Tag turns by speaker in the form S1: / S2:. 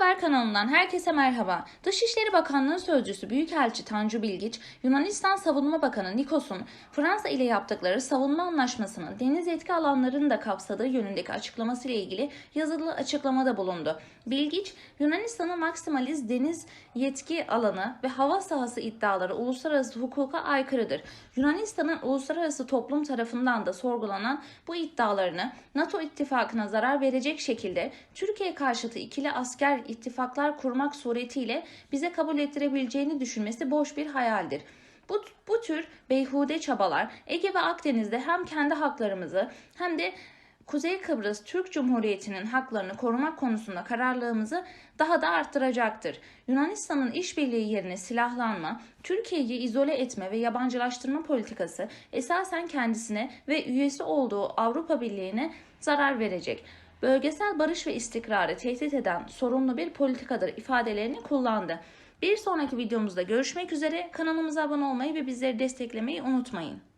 S1: kanalından herkese merhaba. Dışişleri Bakanlığı Sözcüsü Büyükelçi Tanju Bilgiç, Yunanistan Savunma Bakanı Nikos'un Fransa ile yaptıkları savunma anlaşmasının deniz etki alanlarını da kapsadığı yönündeki açıklaması ile ilgili yazılı açıklamada bulundu. Bilgiç, Yunanistan'ın maksimaliz deniz yetki alanı ve hava sahası iddiaları uluslararası hukuka aykırıdır. Yunanistan'ın uluslararası toplum tarafından da sorgulanan bu iddialarını NATO ittifakına zarar verecek şekilde Türkiye karşıtı ikili asker ittifaklar kurmak suretiyle bize kabul ettirebileceğini düşünmesi boş bir hayaldir. Bu, bu tür beyhude çabalar Ege ve Akdeniz'de hem kendi haklarımızı hem de Kuzey Kıbrıs Türk Cumhuriyeti'nin haklarını korumak konusunda kararlılığımızı daha da arttıracaktır. Yunanistan'ın işbirliği yerine silahlanma, Türkiye'yi izole etme ve yabancılaştırma politikası esasen kendisine ve üyesi olduğu Avrupa Birliği'ne zarar verecek. Bölgesel barış ve istikrarı tehdit eden sorunlu bir politikadır ifadelerini kullandı. Bir sonraki videomuzda görüşmek üzere. Kanalımıza abone olmayı ve bizleri desteklemeyi unutmayın.